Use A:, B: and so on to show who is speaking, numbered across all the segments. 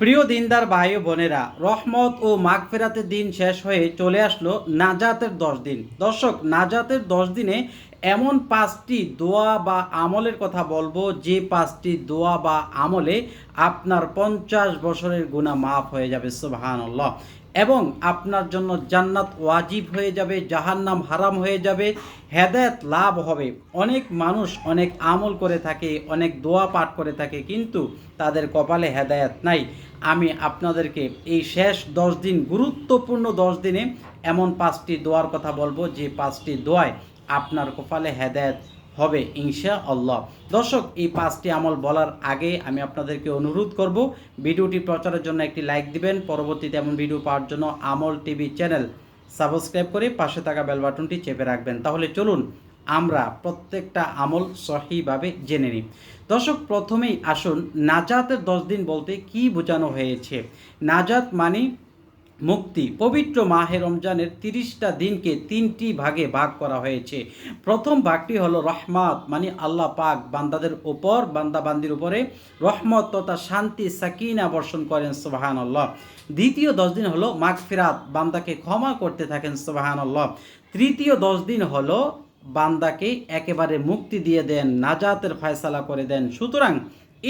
A: প্রিয় দিনদার ভাই বোনেরা, রহমত ও মাগফেরাতের দিন শেষ হয়ে চলে আসলো নাজাতের দশ দিন। দর্শক, নাজাতের দশ দিনে এমন পাঁচটি দোয়া বা আমলের কথা বলব, যে পাঁচটি দোয়া বা আমলে আপনার পঞ্চাশ বছরের গুণা মাফ হয়ে যাবে সুবাহান এবং আপনার জন্য জান্নাত ওয়াজিব হয়ে যাবে, জাহান্নাম হারাম হয়ে যাবে, হেদায়েত লাভ হবে। অনেক মানুষ অনেক আমল করে থাকে, অনেক দোয়া পাঠ করে থাকে, কিন্তু তাদের কপালে হেদায়েত নাই। আমি আপনাদেরকে এই শেষ দশ দিন, গুরুত্বপূর্ণ দশ দিনে এমন পাঁচটি দোয়ার কথা বলব। যে পাঁচটি দোয়ায় আপনার কপালে হেদায়েত হবে ইনশা আল্লাহ দর্শক, এই পাঁচটি আমল বলার আগে আমি আপনাদেরকে অনুরোধ করব, ভিডিওটি প্রচারের জন্য একটি লাইক দিবেন, পরবর্তীতে এমন ভিডিও পাওয়ার জন্য আমল টিভি চ্যানেল সাবস্ক্রাইব করে পাশে থাকা বেল বাটনটি চেপে রাখবেন। তাহলে চলুন, আমরা প্রত্যেকটা আমল সহিভাবে জেনে নিই। দর্শক, প্রথমেই আসুন, নাজাতের দশ দিন বলতে কি বোঝানো হয়েছে? নাজাত মানে মুক্তি। পবিত্র মাহে রমজানের তিরিশটা দিনকে তিনটি ভাগে ভাগ করা হয়েছে। প্রথম ভাগটি হলো রহমত মানে আল্লাহ পাক বান্দাদের উপর বান্দা বান্দির উপরে রহমত তথা শান্তি, সাকিনা বর্ষণ করেন সোবাহান আল্লাহ দ্বিতীয় দশ দিন হলো মাগফিরাত, বান্দাকে ক্ষমা করতে থাকেন সোবাহান আল্লাহ তৃতীয় দশ দিন হলো বান্দাকে একেবারে মুক্তি দিয়ে দেন, নাজাতের ফয়সালা করে দেন। সুতরাং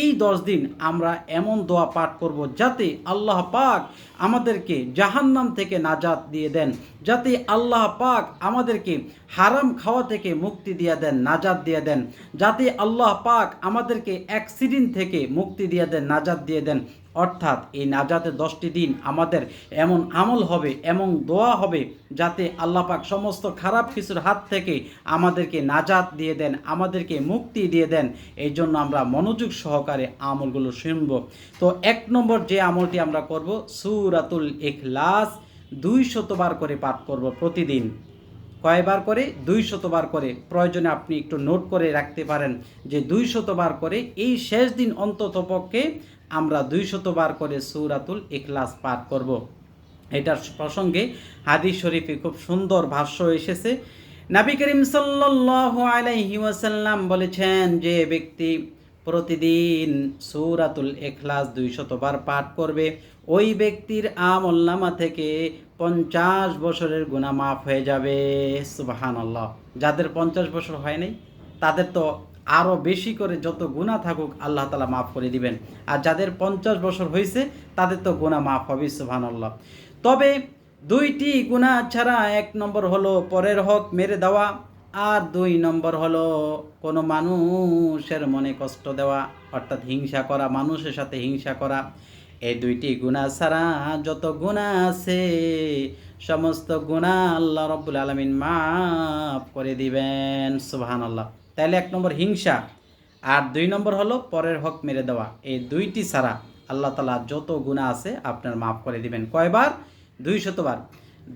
A: এই দশ দিন আমরা এমন দোয়া পাঠ করব যাতে আল্লাহ পাক আমাদেরকে জাহান্নাম থেকে নাজাত দিয়ে দেন, যাতে আল্লাহ পাক আমাদেরকে হারাম খাওয়া থেকে মুক্তি দিয়ে দেন, নাজাত দিয়ে দেন, যাতে আল্লাহ পাক আমাদেরকে অ্যাক্সিডেন্ট থেকে মুক্তি দিয়ে দেন, নাজাত দিয়ে দেন। অর্থাৎ এই নাজাতের দশটি দিন আমাদের এমন আমল হবে, এমন দোয়া হবে যাতে আল্লাহ পাক সমস্ত খারাপ কিছুর হাত থেকে আমাদেরকে নাজাত দিয়ে দেন, আমাদেরকে মুক্তি দিয়ে দেন। এই জন্য আমরা মনোযোগ সহকারে আমলগুলো শুনব। তো এক নম্বর যে আমলটি আমরা করব, সুরাতুল ইখলাস দুই শতবার করে পাঠ করব প্রতিদিন। কয়বার করে? দুই শতবার করে। প্রয়োজনে আপনি একটু নোট করে রাখতে পারেন যে দুই শতবার করে এই শেষ দিন অন্তত পক্ষে আমরা দুই শতবার করে সৌরাতুল ইখলাস পাঠ করব। এটার প্রসঙ্গে হাদিস শরীফে খুব সুন্দর ভাষ্য এসেছে। নাবি করিম ওয়াসাল্লাম বলেছেন যে ব্যক্তি প্রতিদিন সৌরাতুল এখলাস দুই শতবার পাঠ করবে, ওই ব্যক্তির আমল নামা থেকে পঞ্চাশ বছরের গুণা মাফ হয়ে যাবে। সুবাহান আল্লাহ যাদের পঞ্চাশ বছর হয় নাই, তাদের তো আরও বেশি করে যত গুণা থাকুক আল্লাহ তালা মাফ করে দিবেন। আর যাদের পঞ্চাশ বছর হয়েছে তাদের তো গুণা মাফ হবে সুবাহান আল্লাহ তবে দুইটি গুণা ছাড়া এক নম্বর হলো পরের হক মেরে দেওয়া, আর দুই নম্বর হলো কোনো মানুষের মনে কষ্ট দেওয়া, অর্থাৎ হিংসা করা, মানুষের সাথে হিংসা করা। এই দুইটি গুণা ছাড়া যত গুণা আছে, সমস্ত গুণা আল্লাহ রব্বুল আলমিন মাফ করে দিবেন সুবাহান আল্লাহ তাহলে এক নম্বর হিংসা, আর দুই নম্বর হলো পরের হক মেরে দেওয়া। এই দুইটি ছাড়া আল্লাহ তালা যত গুণা আছে আপনার মাফ করে দিবেন। কয়বার? দুই শতবার।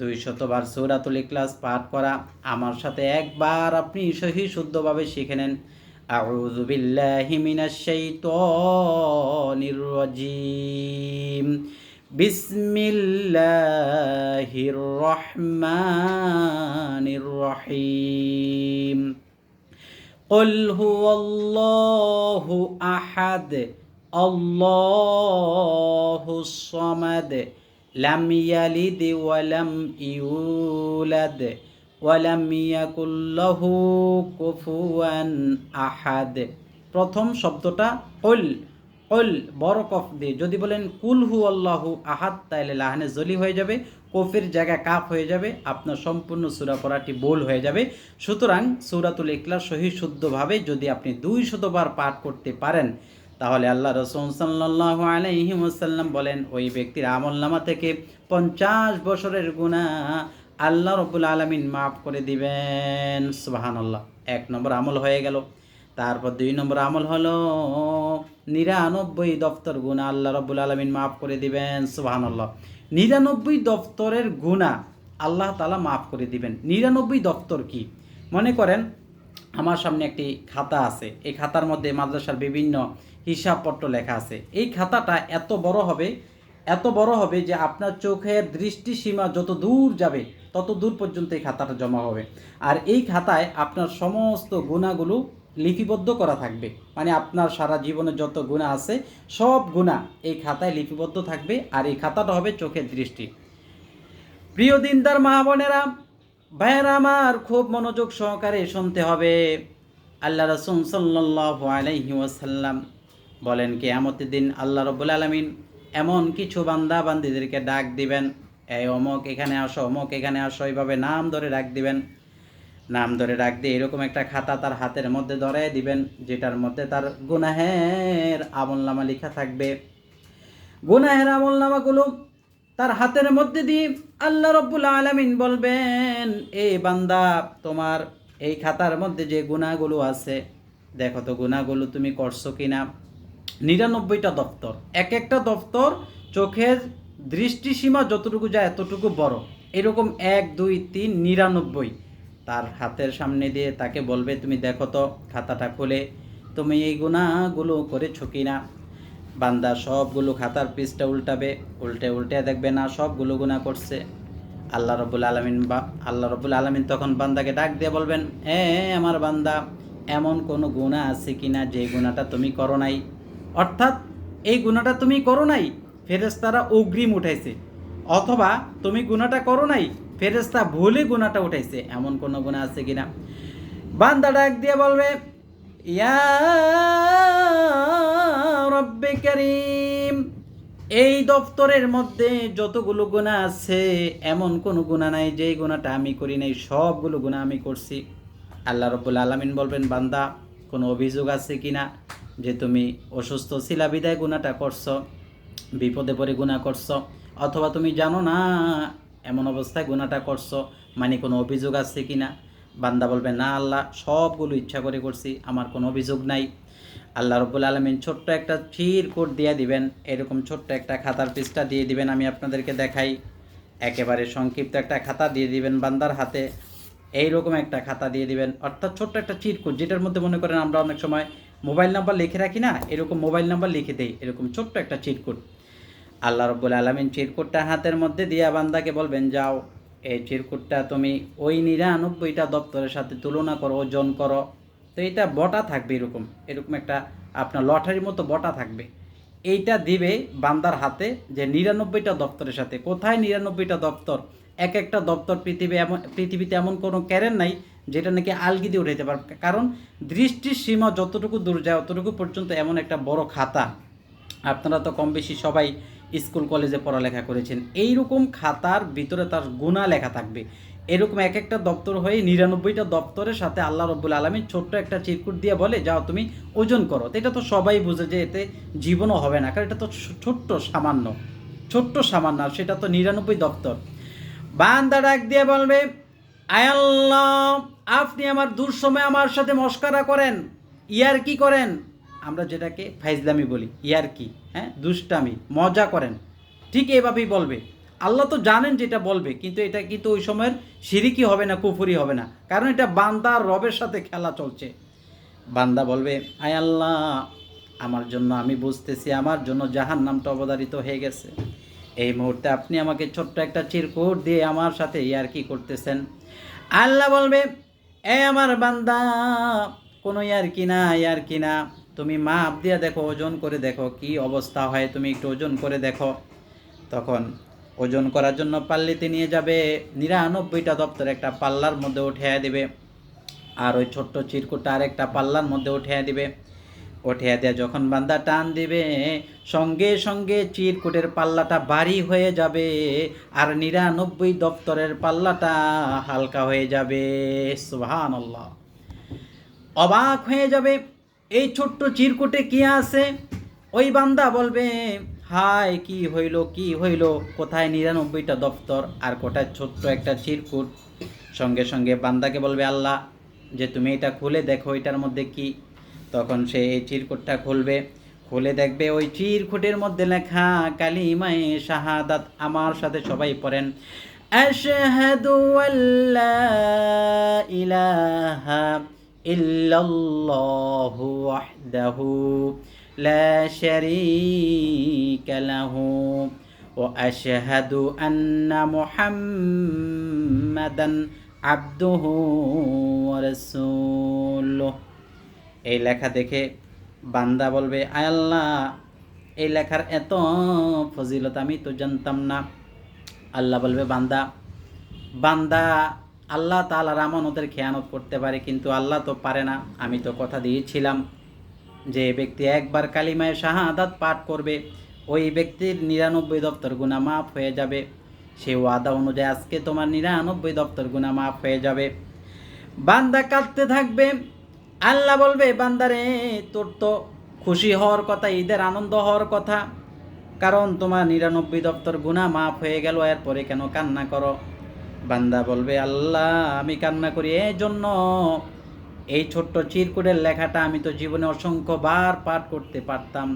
A: দুই শতবার সৌরাতুল ইখলাস পাঠ করা। আমার সাথে একবার আপনি সহি শুদ্ধভাবে শিখে নেন। বিসমিল্লাহির রহমানির রহিম। قل هو الله أحد الله الصمد لم يلد ولم يولد ولم يكن له كفوا أحد প্রথম শব্দটা কল কল বড় কফ দিয়ে যদি বলেন কুল হু আল্লাহু আহাদ তাইলে লাহানে জলি হয়ে যাবে কফের জায়গায় কাপ হয়ে যাবে, আপনার সম্পূর্ণ সুরা পড়াটি বোল হয়ে যাবে। সুতরাং সুরাতুল ইকলাস সহি শুদ্ধভাবে যদি আপনি দুই শতবার পাঠ করতে পারেন, তাহলে আল্লাহ রসুল সাল্লাহ আলাইহি ওসাল্লাম বলেন, ওই ব্যক্তির আমল নামা থেকে পঞ্চাশ বছরের গুণা আল্লাহ রবুল আলমিন মাফ করে দিবেন। সুবাহান আল্লাহ এক নম্বর আমল হয়ে গেল। তারপর দুই নম্বর আমল হলো নিরানব্বই দপ্তর গুণা আল্লাহ রব্বুল আলমিন মাফ করে দিবেন সুবাহান আল্লাহ নিরানব্বই দপ্তরের গুণা আল্লাহ তালা মাফ করে দিবেন। নিরানব্বই দপ্তর কি? মনে করেন, আমার সামনে একটি খাতা আছে। এই খাতার মধ্যে মাদ্রাসার বিভিন্ন হিসাবপত্র লেখা আছে। এই খাতাটা এত বড় হবে, এত বড় হবে যে আপনার চোখের দৃষ্টিসীমা যত দূর যাবে, তত দূর পর্যন্ত এই খাতাটা জমা হবে। আর এই খাতায় আপনার সমস্ত গুণাগুলো লিপিবদ্ধ করা থাকবে। মানে আপনার সারা জীবনে যত গুণা আছে, সব গুণা এই খাতায় লিপিবদ্ধ থাকবে আর এই খাতাটা হবে চোখের দৃষ্টি। প্রিয় দিনদার মা বোনেরা, ভাইয়েরা আমার, খুব মনোযোগ সহকারে শুনতে হবে। আল্লাহ রসুল সাল্লাহ আলাইহি ওয়াসাল্লাম বলেন, কেয়ামতের দিন আল্লাহ রব্বুল আলমিন এমন কিছু বান্দা বান্দিদেরকে ডাক দিবেন। এই অমক এখানে আসো, অমক এখানে আসো, এইভাবে নাম ধরে ডাক দিবেন। নাম ধরে দিয়ে এরকম একটা খাতা তার হাতের মধ্যে ধরায় দিবেন, যেটার মধ্যে তার গুনাহের আমলনামা লেখা থাকবে। গুনাহের আমলনামাগুলো তার হাতের মধ্যে দিয়ে আল্লাহ রব্বুল আলমিন বলবেন, এ বান্দা, তোমার এই খাতার মধ্যে যে গুণাগুলো আছে, দেখো তো গুণাগুলো তুমি করছ কি না নিরানব্বইটা দপ্তর এক একটা দপ্তর চোখের দৃষ্টিসীমা যতটুকু যায় এতটুকু বড়। এরকম এক, দুই, তিন, নিরানব্বই। তার হাতের সামনে দিয়ে তাকে বলবে, তুমি দেখো তো খাতাটা খুলে, তুমি এই গুণাগুলো করেছ কি না? বান্দা সবগুলো খাতার পিসটা উল্টাবে, উল্টে উল্টে দেখবে, না, সবগুলো গুণা করছে। আল্লাহ রবুল আলমিন বা, আল্লাহ রবুল আলমিন তখন বান্দাকে ডাক দিয়ে বলবেন, এ, আমার বান্দা, এমন কোনো গুণা আছে কি না যে গুণাটা তুমি করো নাই? অর্থাৎ এই গুণাটা তুমি করো নাই ফেরেস্তারা অগ্রিম উঠাইছে। অথবা তুমি গুণাটা করো নাই ফেরেস্তা ভুলে গুণাটা উঠাইছে, এমন কোনো গুণা আছে কিনা? বান্দা ডাক দিয়ে বলবে, ইয়া রব্বে করিম, এই দপ্তরের মধ্যে যতগুলো গুণা আছে, এমন কোনো গুণা নাই, যেই গুণাটা আমি করি নাই, সবগুলো গুণা আমি করছি। আল্লাহ রব্বুল আলমিন বলবেন, বান্দা, কোনো অভিযোগ আছে কিনা যে তুমি অসুস্থ ছিলা, বিদায় গুণাটা করছ, বিপদে পড়ে গুণা করছ? অথবা তুমি জানো না এমন অবস্থায় গুণাটা করছ? মানে কোনো অভিযোগ আছে কিনা? বান্দা বলবে, না আল্লাহ, সবগুলো ইচ্ছা করে করছি, আমার কোনো অভিযোগ নাই। আল্লাহ রব্বুল আলমিন ছোট্ট একটা চির কোড দিয়ে দিবেন। এরকম ছোট্ট একটা খাতার পিসটা দিয়ে দিবেন, আমি আপনাদেরকে দেখাই। একেবারে সংক্ষিপ্ত একটা খাতা দিয়ে দিবেন বান্দার হাতে। এইরকম একটা খাতা দিয়ে দিবেন। অর্থাৎ ছোট্ট একটা চিরকুট যেটার মধ্যে মনে করেন আমরা অনেক সময় মোবাইল নাম্বার লিখে রাখি না, এরকম মোবাইল নাম্বার লিখে দেই, এরকম ছোট্ট একটা চিরকুট আল্লাহ রব্বুল আলমিন চিরকুটটা হাতের মধ্যে দিয়া বান্দাকে বলবেন, যাও, এই চিরকুটটা তুমি ওই নিরানব্বইটা দপ্তরের সাথে তুলনা করো, ওজন করো। তো এটা বটা থাকবে এরকম এরকম একটা আপনার লটারির মতো বটা থাকবে। এইটা দিবে বান্দার হাতে যে নিরানব্বইটা দপ্তরের সাথে। কোথায় নিরানব্বইটা দপ্তর? এক একটা দপ্তর পৃথিবী এমন, পৃথিবীতে এমন কোনো ক্যারেন নাই যেটা নাকি আলগি দিয়ে উঠাইতে পারবে। কারণ দৃষ্টির সীমা যতটুকু দূর যায়, অতটুকু পর্যন্ত এমন একটা বড় খাতা। আপনারা তো কম বেশি সবাই স্কুল, কলেজে পড়ালেখা করেছেন। এই রকম খাতার ভিতরে তার গুণা লেখা থাকবে। এরকম এক একটা দপ্তর হয়ে নিরানব্বইটা দপ্তরের সাথে আল্লাহ রব্বুল আলমী ছোট্ট একটা চিরকুট দিয়ে বলে, যাও তুমি ওজন করো। তো এটা তো সবাই বুঝে যে এতে জীবনও হবে না, কারণ এটা তো ছোট্ট সামান্য ছোট্ট সামান্য সেটা তো নিরানব্বই দপ্তর। বান্দা ডাক দিয়ে বলবে আয়াল্লাহ আপনি আমার দূর সময় আমার সাথে মস্কারা করেন, ইয়ার কি করেন? আমরা যেটাকে ফাইজলামি বলি ইয়ার কি হ্যাঁ? দুষ্টামি, মজা করেন। ঠিক এভাবেই বলবে। আল্লাহ তো জানেন যেটা বলবে, কিন্তু এটা কিন্তু ওই সময়ের সিরিকি হবে না, কুফুরি হবে না। কারণ এটা বান্দা রবের সাথে খেলা চলছে। বান্দা বলবে, আয় আল্লাহ, আমার জন্য আমি বুঝতেছি, আমার জন্য জাহান নামটা অবধারিত হয়ে গেছে। এই মুহূর্তে আপনি আমাকে ছোট্ট একটা চিরকুট দিয়ে আমার সাথে ইয়ার কি করতেছেন। আল্লাহ বলবে, এ আমার বান্দা, কোনো ইয়ার কি না ইয়ার কি না। তুমি মাপ দিয়ে দেখো, ওজন করে দেখো, কি অবস্থা হয়, তুমি একটু ওজন করে দেখো। তখন ওজন করার জন্য পাল্লিতে নিয়ে যাবে, নিরানব্বইটা দপ্তর একটা পাল্লার মধ্যে উঠিয়ে দিবে, আর ওই ছোট্ট চিরকুটটা আর একটা পাল্লার মধ্যে উঠিয়ে দিবে। উঠিয়ে দেয়া যখন বান্দা টান দিবে, সঙ্গে সঙ্গে চিরকুটের পাল্লাটা ভারী হয়ে যাবে, আর নিরানব্বই দপ্তরের পাল্লাটা হালকা হয়ে যাবে। সুহান অবাক হয়ে যাবে। এই ছোট্ট চিরকুটে কি আছে? ওই বান্দা বলবে হাই কি হইল কি হইল? কোথায় নিরানব্বইটা দপ্তর আর কোথায় ছোট্ট একটা চিরকুট? সঙ্গে সঙ্গে বান্দাকে বলবে, আল্লাহ, যে তুমি এটা খুলে দেখো, এটার মধ্যে কি? তখন সে এই চিরকুটটা খুলবে, খুলে দেখবে ওই চিরকুটের মধ্যে লেখা, কালিমায়ে শাহাদাত, আমার সাথে সবাই পড়েন। আশহাদু আল্লা ইলাহা ইল্লাল্লাহু ওয়াহদাহু লা শারীকা লাহু ওয়া আশহাদু আন্না মুহাম্মাদান আবদুহু ওয়া এই লেখা দেখে বান্দা বলবে, আয় আল্লাহ, এই লেখার এত ফজিলত আমি তো জানতাম না। আল্লাহ বলবে, বান্দা বান্দা আল্লাহ তালার আমানতের খেয়ানত করতে পারে, কিন্তু আল্লাহ তো পারে না। আমি তো কথা দিয়েছিলাম যে ব্যক্তি একবার কালিমায় শাহাদাত পাঠ করবে, ওই ব্যক্তির নিরানব্বই দপ্তর গুণা মাফ হয়ে যাবে। সে ওয়াদা অনুযায়ী আজকে তোমার নিরানব্বই দপ্তর গুণা মাফ হয়ে যাবে। বান্দা কাঁদতে থাকবে, আল্লাহ বলবে বান্দারে তোর তো খুশি হওয়ার কথা, ঈদের আনন্দ হওয়ার কথা। কারণ তোমার নিরানব্বই দপ্তর গুণা মাফ হয়ে গেল, এরপরে কেন কান্না করো? বান্দা বলবে, আল্লাহ, আমি কান্না করি এই জন্য এই ছোট্ট চিরকুটের লেখাটা আমি তো জীবনে অসংখ্য বার পাঠ করতে পারতাম।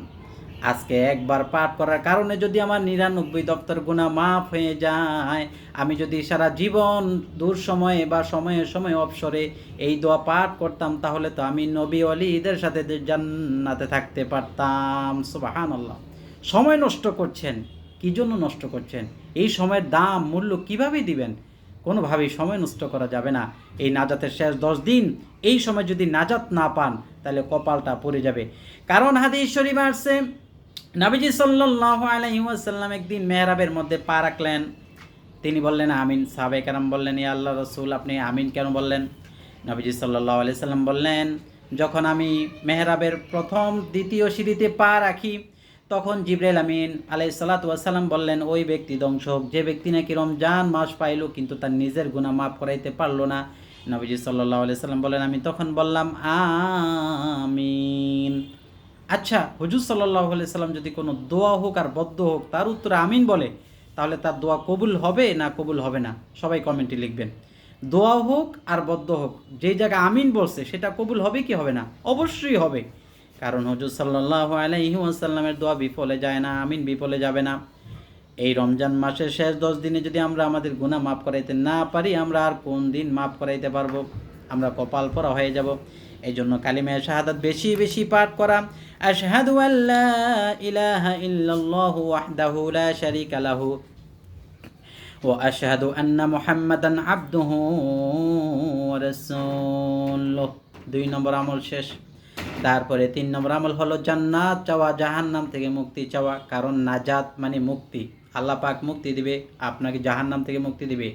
A: আজকে একবার পাঠ করার কারণে যদি আমার নিরানব্বই দপ্তর গুণা মাফ হয়ে যায়, আমি যদি সারা জীবন দূর সময়ে বা সময়ে সময়ে অবসরে এই দোয়া পাঠ করতাম, তাহলে তো আমি নবী অলি ঈদের সাথে জান্নাতে থাকতে পারতাম। সুবাহান আল্লাহ সময় নষ্ট করছেন, কি জন্য নষ্ট করছেন? এই সময়ের দাম, মূল্য কীভাবে দিবেন? কোনোভাবেই সময় নষ্ট করা যাবে না। এই নাজাতের শেষ দশ দিন, এই সময় যদি নাজাত না পান, তাহলে কপালটা পড়ে যাবে। কারণ হাদিস শরীফ আসছে, নাবিজি সাল্লাহ আলহিউসাল্লাম একদিন মেহরাবের মধ্যে পা রাখলেন। তিনি বললেন, আমিন। সাহাবে কারাম বললেন, ইয়া আল্লাহ রসুল, আপনি আমিন কেন বললেন? নবীজি সাল্লাহ আলি সাল্লাম বললেন, যখন আমি মেহরাবের প্রথম, দ্বিতীয় সিঁড়িতে পা রাখি তখন জিব্রাইল আমিন আলাই সাল্লাতাম বললেন, ওই ব্যক্তি ধ্বংস হোক। যে ব্যক্তি নাকি রমজান মাস পাইল কিন্তু তার নিজের গুণা মাফ করাইতে পারল না। নবীজি সাল্লাহ আলি সাল্লাম বললেন, আমি তখন বললাম, আমিন। আচ্ছা হুজুর সাল্লাহ সাল্লাম যদি কোনো দোয়া হোক আর বদ্ধ হোক, তার উত্তরে আমিন বলে, তাহলে তার দোয়া কবুল হবে না কবুল হবে না? সবাই কমেন্টে লিখবেন। দোয়া হোক আর বদ্ধ হোক, যেই জায়গায় আমিন বলছে, সেটা কবুল হবে কি হবে না? অবশ্যই হবে। কারণ হজুর সাল্লাহ আলাইসাল্লামের দোয়া বিফলে যায় না, আমিন বিফলে যাবে না। এই রমজান মাসের শেষ দশ দিনে যদি আমরা আমাদের গুণা মাফ করাইতে না পারি, আমরা আর কোন দিন মাফ করাইতে পারব? আমরা কপাল পরা হয়ে যাব। এই জন্য কালিমায় শাহাদাত বেশি বেশি পাঠ করা, আশহাদু আল্লা ইলাহা লা আন্না মুহাম্মাদান আবদুহু দুই নম্বর আমল শেষ। তারপরে তিন নম্বর আমল হলো জান্নাত চাওয়া, জাহান্নাম থেকে মুক্তি চাওয়া। কারণ নাজাত মানে মুক্তি। আল্লাহ পাক মুক্তি দিবে, আপনাকে জাহান্নাম থেকে মুক্তি দিবে,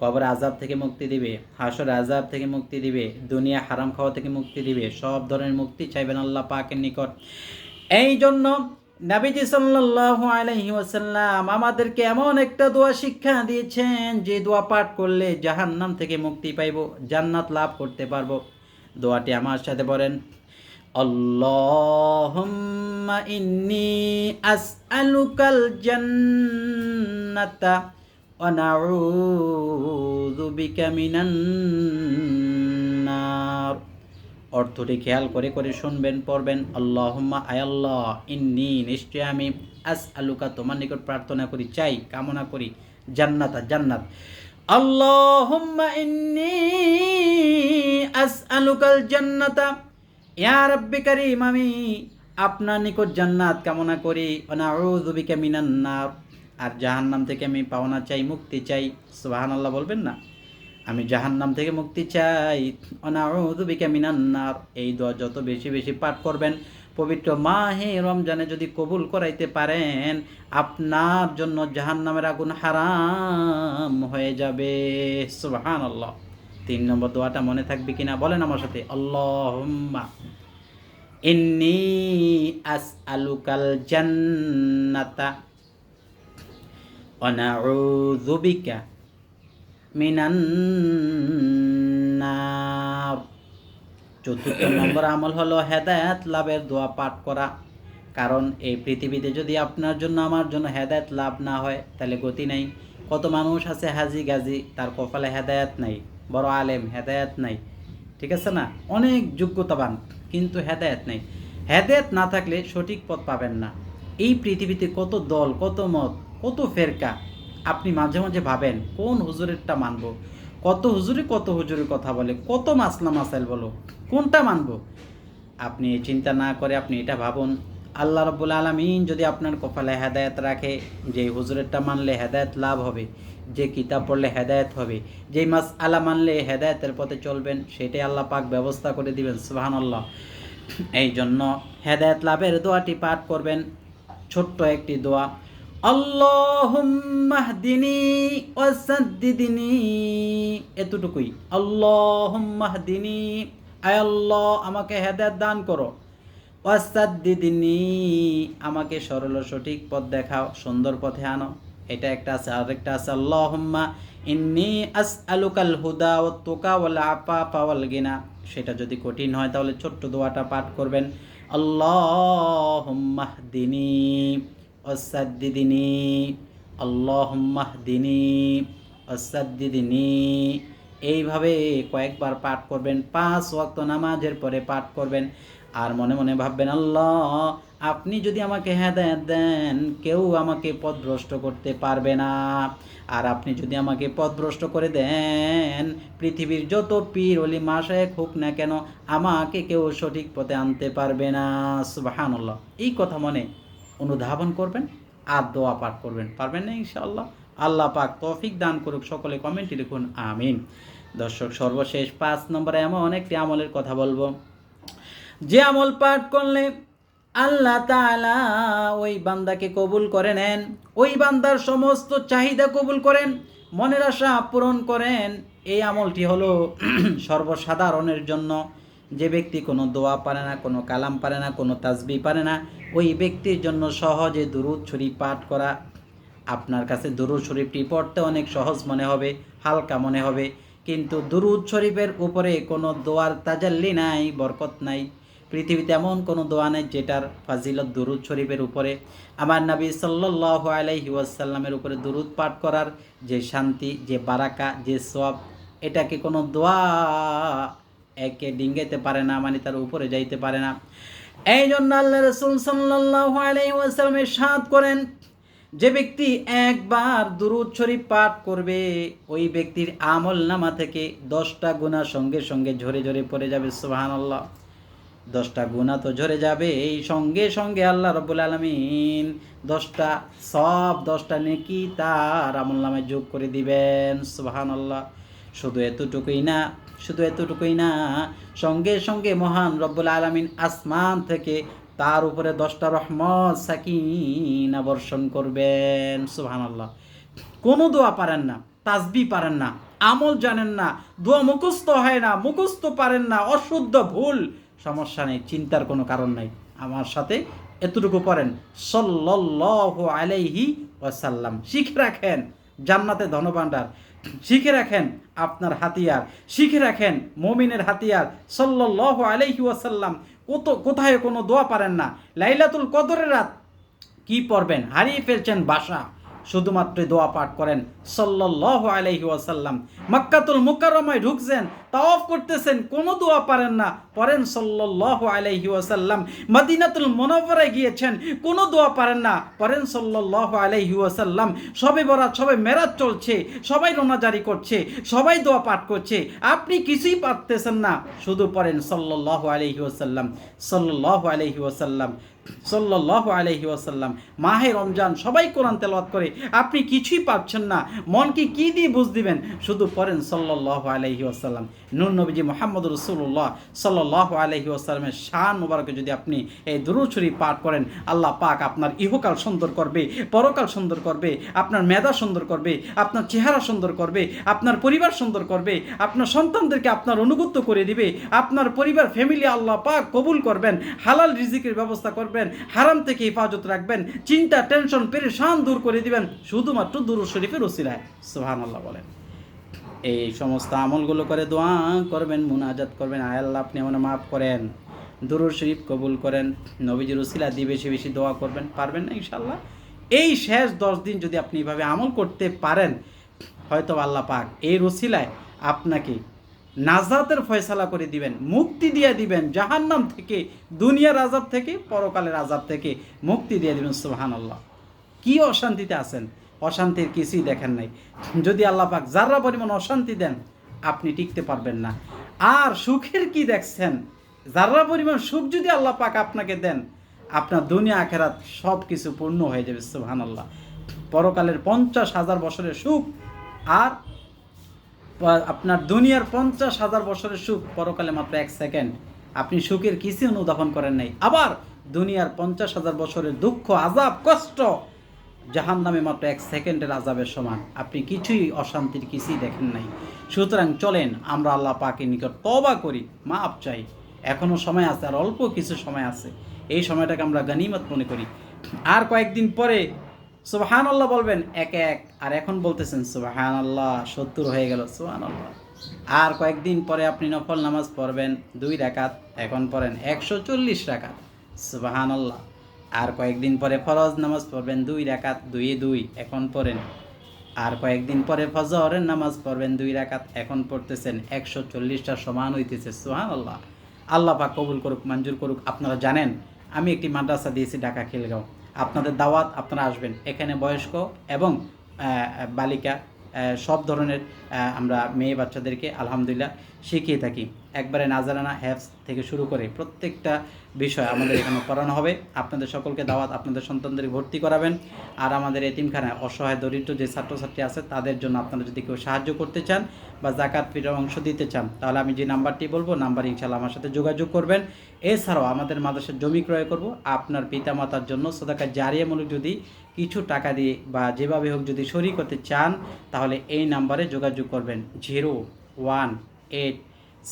A: কবর আজাব থেকে মুক্তি দিবে, হাসর আজাব থেকে মুক্তি দিবে, দুনিয়া হারাম খাওয়া থেকে মুক্তি দিবে, সব ধরনের মুক্তি চাইবেন আল্লাহ পাকের নিকট। এই জন্য নাবিজি সাল্লাল্লাহু আলাইহি ওয়াসাল্লাম আমাদেরকে এমন একটা দোয়া শিক্ষা দিয়েছেন যে দোয়া পাঠ করলে জাহান্নাম থেকে মুক্তি পাইব, জান্নাত লাভ করতে পারব। দোয়াটি আমার সাথে বলেন আল্লাহুম্মা ইন্নি আসআলুকাল জান্নাতা ওয়ানাউযু বিকা মিনান নার। অর্থটি খেয়াল করে করে শুনবেন, পড়বেন। আল্লাহুম্মা আয়াল্লাহ ইন্নি নিশ্চয় আমি আস আলুকা তোমার নিকট প্রার্থনা করি, চাই, কামনা করি। জান্নাতা, জান্নাত। আল্লাহুম্মা ইন্নি আস আলুকাল জান্নাতা ইয়া রাব্বি কারীম, আমি আপনার নিকট জান্নাত কামনা করি। অনাউযু বিকা মিনান আর জাহান্নাম থেকে আমি পাওনা চাই, মুক্তি চাই। সুবহানাল্লাহ বলবেন না? আমি জাহান্নাম থেকে মুক্তি চাই। অনাউযু বিকা মিনান নার। এই দোয়া যত বেশি বেশি পাঠ করবেন, পবিত্র মাহে রমজানে যদি কবুল করাইতে পারেন, আপনার জন্য জাহান্নামের আগুন হারাম হয়ে যাবে। সুবহানাল্লাহ। তিন নম্বর দোয়াটা মনে থাকবে কিনা বলেন আমার সাথে। আল্লাহুম্মা ইন্নি আসআলুকাল জান্নাতা ওয়া নাউযু বিকা মিনান নার। চতুর্থ নম্বর আমল হলো হেদায়েত লাভের দোয়া পাঠ করা। কারণ এই পৃথিবীতে যদি আপনার জন্য আমার জন্য হেদায়েত লাভ না হয়, তাহলে গতি নাই। কত মানুষ আছে হাজি গাজি, তার কপালে হেদায়েত নাই। বড় আলেম, হেদায়েত নাই। ঠিক আছে না? অনেক যোগ্যতাবান, কিন্তু হেদায়েত নাই। হেদায়েত না থাকলে সঠিক পথ পাবেন না। এই পৃথিবীতে কত দল, কত মত, কত ফেরকা, আপনি মাঝে মাঝে ভাবেন, কোন হুজুরেরটা মানব? কত হুজুরে কত হুজুরের কথা বলে, কত মাসলা মাসাইল বলো, কোনটা মানব? আপনি চিন্তা না করে আপনি এটা ভাবুন, আল্লাহ রব্বুল আলমিন যদি আপনার কপালে হেদায়ত রাখে, যে হুজুরেরটা মানলে হেদায়ত লাভ হবে। যে কিতাব পড়লে হেদায়ত হবে, যেই মাস আলা মানলে হেদায়তের পথে চলবেন, সেটাই আল্লাহ পাক ব্যবস্থা করে দিবেন সুবাহান আল্লাহ এই জন্য হেদায়ত লাভের দোয়াটি পাঠ করবেন, ছোট্ট একটি দোয়া। আল্লাহুম্মাহদিনি ওয়াসাদ্দিদিনি এতটুকুই। আল্লাহুম্মাহদিনি আয় আল্লাহ, আমাকে হেদায়েত দান করো। ওয়াসাদ্দিদিনি আমাকে সরল সঠিক পথ দেখাও, সুন্দর পথে আনো। এটা একটা আছে, আরেকটা আছে, আল্লাহুম্মা ইন্নি আসআলুকাল হুদা ওয়াত তুকা ওয়াল আফাফা ওয়াল গিনা। সেটা যদি কঠিন হয়, তাহলে ছোট্ট দোয়াটা পাঠ করবেন। আল্লাহুম্মাহদিনি ওয়াসাদ্দিদিনি আল্লাহুম্মাহদিনি ওয়াসাদ্দিদিনি এইভাবে কয়েকবার পাঠ করবেন, পাঁচ ওয়াক্ত নামাজের পরে পাঠ করবেন। আর মনে মনে ভাববেন, আল্লাহ আপনি যদি আমাকে হেদায়ত দেন, কেউ আমাকে পথভ্রষ্ট করতে পারবে না। আর আপনি যদি আমাকে পথভ্রষ্ট করে দেন, পৃথিবীর যত পীর অলি মাসায়ক হোক না কেন, আমাকে কেউ সঠিক পথে আনতে পারবে না। সুবাহানুল্লাহ। এই কথা মনে অনুধাবন করবেন আর দোয়া পাঠ করবেন। পারবেন না ইনশাআল্লাহ? আল্লাহ পাক তৌফিক দান করুক। সকলে কমেন্টে লিখুন, আমিন। দর্শক, সর্বশেষ পাঁচ নম্বরে এমন একটি আমলের কথা বলব। যে আমল পাঠ করলে আল্লাহ তাআলা ওই বান্দাকে কবুল করে নেন, ওই বান্দার সমস্ত চাহিদা কবুল করেন, মনের আশা পূরণ করেন। এই আমলটি হলো সর্বসাধারণের জন্য। যে ব্যক্তি কোনো দোয়া পারে না, কোনো কালাম পারে না, কোনো তাজবি পারে না, ওই ব্যক্তির জন্য সহজে দুরুদ শরীফ পাঠ করা আপনার কাছে দুরুদ শরীফটি পড়তে অনেক সহজ মনে হবে, হালকা মনে হবে। কিন্তু দুরুদ শরীফের উপরে কোনো দোয়ার তাজাল্লি নাই, বরকত নাই। পৃথিবীতে এমন কোনো দোয়া নেই যেটার ফাজিলত দুরুদ শরীফের উপরে। আমার নবী সাল্লাহ আলাইহি ওয়াসাল্লামের উপরে দুরুদ পাঠ করার যে শান্তি, যে বারাকা, যে সব এটাকে কোনো দোয়া একে ডিঙ্গাইতে পারে না মানে তার উপরে যাইতে পারে না? এই জন্য আল্লাহ রসুল সাল্লাহ আলাইহি ওয়াসাল্লামের সাদ করেন, যে ব্যক্তি একবার দুরুদ শরীফ পাঠ করবে, ওই ব্যক্তির আমল নামা থেকে দশটা গুণা সঙ্গে সঙ্গে ঝরে ঝরে পড়ে যাবে সুবাহান আল্লাহ দশটা গুণা তো ঝরে যাবে, এই সঙ্গে সঙ্গে আল্লাহ রব্বুল আলমিন দশটা সব, দশটা নেকি তার আমল নামে যোগ করে দিবেন সুবাহান আল্লাহ শুধু এতটুকুই না, শুধু এতটুকুই না, সঙ্গে সঙ্গে মহান রব্বুল আলমিন আসমান থেকে তার উপরে দশটা রহমত, সাকিনা বর্ষণ করবেন সুবহান আল্লাহ কোনো দোয়া পারেন না তাজবি পারেন না, আমল জানেন না, দোয়া মুখস্থ হয় না, মুখস্থ পারেন না, অশুদ্ধ ভুল সমস্যা নেই, চিন্তার কোনো কারণ নাই। আমার সাথে এতটুকু পড়েন। সল্লাল্লাহু আলাইহি ওয়াসাল্লাম। শিখে রাখেন, জান্নাতে ধনভাণ্ডার। শিখে রাখেন আপনার হাতিয়ার। শিখে রাখেন মমিনের হাতিয়ার। সল্লাল্লাহু আলাইহি ওয়াসাল্লাম, কত, কোথায় কোনো দোয়া পারেন না। লাইলাতুল কদরের রাত। কি পড়বেন? হারিয়ে ফেলছেন বাসা। শুধুমাত্র দোয়া পাঠ করেন। সল্লাল্লাহু আলাইহি ওয়াসাল্লাম। মক্কাতুল মুকাররমায় ঢুকছেন, তাওয়াফ করতেছেন, কোনো দোয়া পারেন না। পড়েন সল্লাল্লাহু আলাইহি ওয়াসাল্লাম। মদিনাতুল মুনাওয়ারায় গিয়েছেন, কোনো দোয়া পারেন না। পড়েন সল্লাল্লাহু আলাইহি ওয়াসাল্লাম। সবে বরাত, সবে মেরাজ চলছে, সবাই রোনাজারি করছে, সবাই দোয়া পাঠ করছে। আপনি কিছুই পারতেছেন না, শুধু পড়েন সল্লাল্লাহু আলাইহি ওয়াসাল্লাম। সল্লাল্লাহু আলাইহি ওয়াসাল্লাম। সল্লাল্লাহু আলাইহি ওয়াসাল্লাম। মাহে রমজান, সবাই কোরআন তেলাওয়াত করে। আপনি কিছুই পাচ্ছেন না মনকে কি দিয়ে বুঝ দিবেন? শুধু পড়েন সাল্লাহ আলাইহি ওয়াসাল্লাম। নূর নবীজি মোহাম্মদ রসুল্লাহ সাল্লাল্লাহু আলাইহি ওয়াসাল্লামের শান মোবারকে যদি আপনি এই দুরুদ শরীফ পাঠ করেন, আল্লাহ পাক আপনার ইহকাল সুন্দর করবে, পরকাল সুন্দর করবে, আপনার মেধা সুন্দর করবে, আপনার চেহারা সুন্দর করবে, আপনার পরিবার সুন্দর করবে, আপনার সন্তানদেরকে আপনার অনুগত্য করে দিবে, আপনার পরিবার, ফ্যামিলি আল্লাহ পাক কবুল করবেন, হালাল রিজিকের ব্যবস্থা করবেন, হারাম থেকে হেফাজত রাখবেন, চিন্তা, টেনশন, পেরেশান দূর করে দিবেন, শুধুমাত্র দুরুদ শরীফের ওসিলায়। সুবহানাল্লাহ বলেন। এই সমস্ত আমলগুলো করে দোয়া করবেন, মুনাজাত করবেন। আয় আল্লাহ, আপনি আমার মাফ করেন। দুরুদ শরীফ কবুল করেন। নবীজির উসিলা দিয়ে বেশি বেশি দোয়া করবেন, পারবেন না ইনশাল্লাহ এই শেষ দশ দিন যদি আপনি এভাবে আমল করতে পারেন, হয়তো আল্লাহ পাক এই রসিলায় আপনাকে নাজাতের ফয়সালা করে দিবেন, মুক্তি দিয়ে দিবেন, জাহান্নাম থেকে, দুনিয়ার আজাব থেকে, পরকালের আজাব থেকে মুক্তি দিয়ে দিবেন সুবাহান আল্লাহ কী অশান্তিতে আছেন? অশান্তির কিছুই দেখেন নাই। যদি আল্লাহ পাক যারা পরিমাণ অশান্তি দেন, আপনি টিকতে পারবেন না। আর সুখের কি দেখছেন? যারা পরিমাণ সুখ যদি আল্লাহ পাক আপনাকে দেন, আপনার দুনিয়া আখেরাত সব কিছু পূর্ণ হয়ে যাবে সুহান আল্লাহ পরকালের পঞ্চাশ হাজার বছরের সুখ আর আপনার দুনিয়ার পঞ্চাশ হাজার বছরের সুখ পরকালে মাত্র এক সেকেন্ড। আপনি সুখের কিছু অনুধাবন করেন নাই। আবার দুনিয়ার পঞ্চাশ হাজার বছরের দুঃখ, আজাব, কষ্ট জাহান নামে মাত্র এক সেকেন্ডের আজাবের সমান আপনি কিছুই অশান্তির কিছুই দেখেন নাই। সুতরাং চলেন, আমরা আল্লাহ পাকের নিকট তবা করি মাপ চাই। এখনও সময় আছে, আর অল্প কিছু সময় আছে। এই সময়টাকে আমরা গানিমত মনে করি। আর কয়েকদিন পরে সুবাহান আল্লাহ বলবেন, এক এক। আর এখন বলতেছেন সুবাহান আল্লাহ সত্তর হয়ে গেল সুবাহান আল্লাহ আর কয়েকদিন পরে আপনি নফল নামাজ পড়বেন, দুই রাকাত। এখন পড়েন একশো চল্লিশ রাকাত সুবাহান আল্লাহ আর কয়েকদিন পরে ফরজ নামাজ পড়বেন দুই রাকাত, দুই দুই, এখন পড়েন। আর কয়েকদিন পরে ফজরের নামাজ পড়বেন দুই রাকাত, এখন পড়তেছেন। একশো চল্লিশটা সমান হইতেছে সুহান আল্লাহ আল্লাহ পাক কবুল করুক, মঞ্জুর করুক। আপনারা জানেন, আমি একটি মাদ্রাসা দিয়েছি ঢাকা খিলগাঁও। আপনাদের দাওয়াত আপনারা আসবেন। এখানে বয়স্ক এবং বালিকা সব ধরনের আমরা মেয়ে বাচ্চাদেরকে, আলহামদুলিল্লাহ শিখিয়ে থাকি। একবারে নাজারানা হ্যাপস থেকে শুরু করে প্রত্যেকটা বিষয় আমাদের এখানে পড়ানো হবে। আপনাদের সকলকে দাওয়াত আপনাদের সন্তানদের ভর্তি করাবেন। আর আমাদের এতিমখানায় অসহায় দরিদ্র যে ছাত্রছাত্রী আছে, তাদের জন্য আপনারা যদি কেউ সাহায্য করতে চান বা জাকাত ফিরের অংশ দিতে চান, তাহলে আমি যে নাম্বারটি বলব, নাম্বার ইনশাল্লাহ আমার সাথে যোগাযোগ করবেন। এছাড়াও আমাদের মাদ্রাসার জমি ক্রয় করব। আপনার পিতামাতার জন্য সদাকা জারিয়ামূলক যদি কিছু টাকা দিয়ে বা যেভাবে হোক যদি শরিক করতে চান, তাহলে এই নাম্বারে যোগাযোগ করবেন। Zero one eight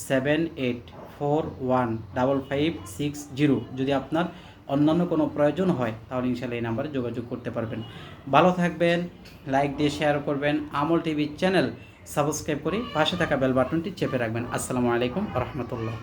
A: seven eight four one double five six zero যদি আপনার অন্যান্য কোনো প্রয়োজন হয়, তাহলে ইনশাল্লাহ এই নাম্বারে যোগাযোগ করতে পারবেন। ভালো থাকবেন লাইক দিয়ে শেয়ার করবেন, আমল টিভি চ্যানেল সাবস্ক্রাইব করে পাশে থাকা বেল বাটনটি চেপে রাখবেন। আসসালামু আলাইকুম রহমতুল্লাহ।